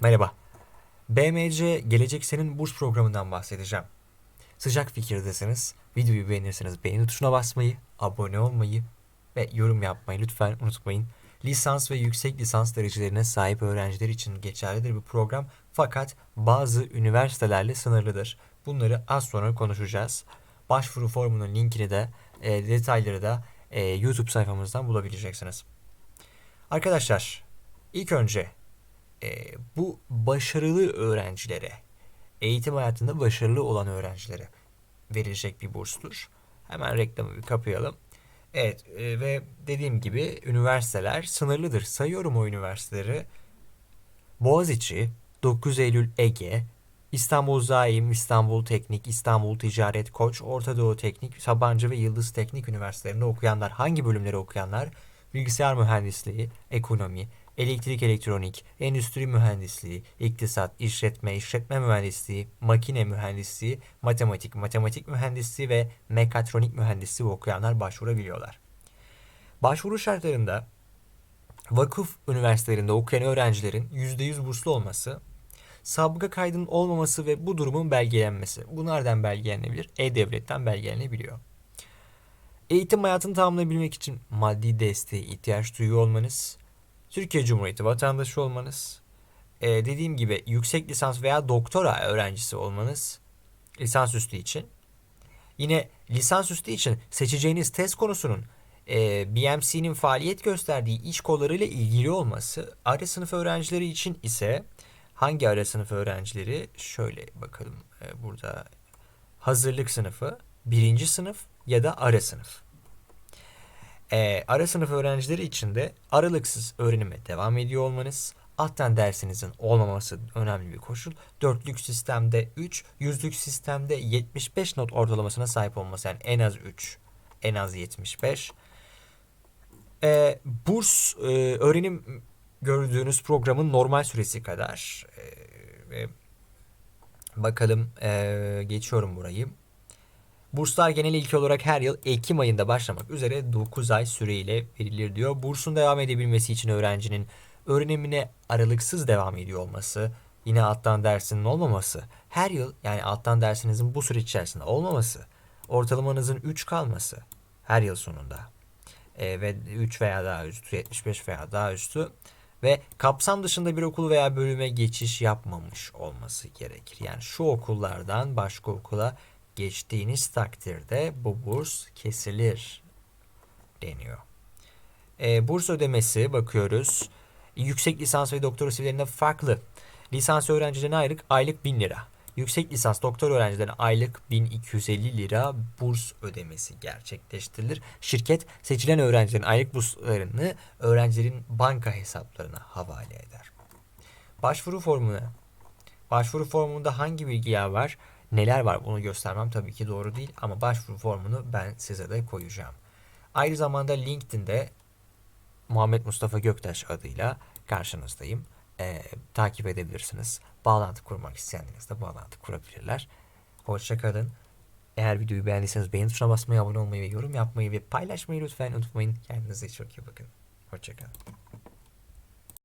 Merhaba. BMC Gelecek Senin burs programından bahsedeceğim. Sıcak fikirdesiniz. Videoyu beğenirseniz beğeni tuşuna basmayı, abone olmayı ve yorum yapmayı lütfen unutmayın. Lisans ve yüksek lisans derecelerine sahip öğrenciler için geçerlidir bu program fakat bazı üniversitelerle sınırlıdır. Bunları az sonra konuşacağız. Başvuru formunun linkini de e, detayları da e, YouTube sayfamızdan bulabileceksiniz. Arkadaşlar ilk önce e, bu başarılı öğrencilere, eğitim hayatında başarılı olan öğrencilere verilecek bir burstur. Hemen reklamı bir kapayalım. Evet e, ve dediğim gibi üniversiteler sınırlıdır. Sayıyorum o üniversiteleri. Boğaziçi, 9 Eylül Ege, İstanbul Zaim, İstanbul Teknik, İstanbul Ticaret Koç, Orta Doğu Teknik, Sabancı ve Yıldız Teknik Üniversitelerinde okuyanlar, hangi bölümleri okuyanlar? Bilgisayar mühendisliği, ekonomi, elektrik elektronik, endüstri mühendisliği, iktisat, işletme, işletme mühendisliği, makine mühendisliği, matematik, matematik mühendisliği ve mekatronik mühendisliği okuyanlar başvurabiliyorlar. Başvuru şartlarında vakıf üniversitelerinde okuyan öğrencilerin %100 burslu olması, sabıka kaydının olmaması ve bu durumun belgelenmesi. Bu nereden belgelenebilir? E-Devlet'ten belgelenebiliyor. Eğitim hayatını tamamlayabilmek için maddi desteğe ihtiyaç duyuyor olmanız, Türkiye Cumhuriyeti vatandaşı olmanız, e, dediğim gibi yüksek lisans veya doktora öğrencisi olmanız lisansüstü için. Yine lisansüstü için seçeceğiniz test konusunun e, BMC'nin faaliyet gösterdiği iş kollarıyla ilgili olması, ara sınıf öğrencileri için ise hangi ara sınıf öğrencileri? Şöyle bakalım e, burada hazırlık sınıfı, birinci sınıf ya da ara sınıf. Ee, ara sınıf öğrencileri için de aralıksız öğrenime devam ediyor olmanız, alttan dersinizin olmaması önemli bir koşul. Dörtlük sistemde 3, yüzlük sistemde 75 not ortalamasına sahip olması. Yani en az 3, en az 75. Ee, burs e, öğrenim gördüğünüz programın normal süresi kadar. Ee, ve bakalım e, geçiyorum burayı. Burslar genel ilk olarak her yıl Ekim ayında başlamak üzere 9 ay süreyle verilir diyor. Bursun devam edebilmesi için öğrencinin öğrenimine aralıksız devam ediyor olması, yine alttan dersinin olmaması, her yıl yani alttan dersinizin bu süreç içerisinde olmaması, ortalamanızın 3 kalması her yıl sonunda e, ve 3 veya daha üstü, 75 veya daha üstü ve kapsam dışında bir okul veya bölüme geçiş yapmamış olması gerekir. Yani şu okullardan başka okula geçtiğiniz takdirde bu burs kesilir deniyor. E, burs ödemesi bakıyoruz. Yüksek lisans ve doktora seviyelerinde farklı. Lisans öğrencilerine aylık aylık 1000 lira. Yüksek lisans doktor öğrencilerine aylık 1250 lira burs ödemesi gerçekleştirilir. Şirket seçilen öğrencilerin aylık burslarını öğrencilerin banka hesaplarına havale eder. Başvuru formuna. Başvuru formunda hangi bilgiler var? Neler var bunu göstermem tabii ki doğru değil ama başvuru formunu ben size de koyacağım. Aynı zamanda LinkedIn'de Muhammed Mustafa Göktaş adıyla karşınızdayım. Ee, takip edebilirsiniz. Bağlantı kurmak isteyenleriniz de bağlantı kurabilirler. Hoşçakalın. Eğer videoyu beğendiyseniz beğeni tuşuna basmayı, abone olmayı ve yorum yapmayı ve paylaşmayı lütfen unutmayın. Kendinize çok iyi bakın. Hoşçakalın.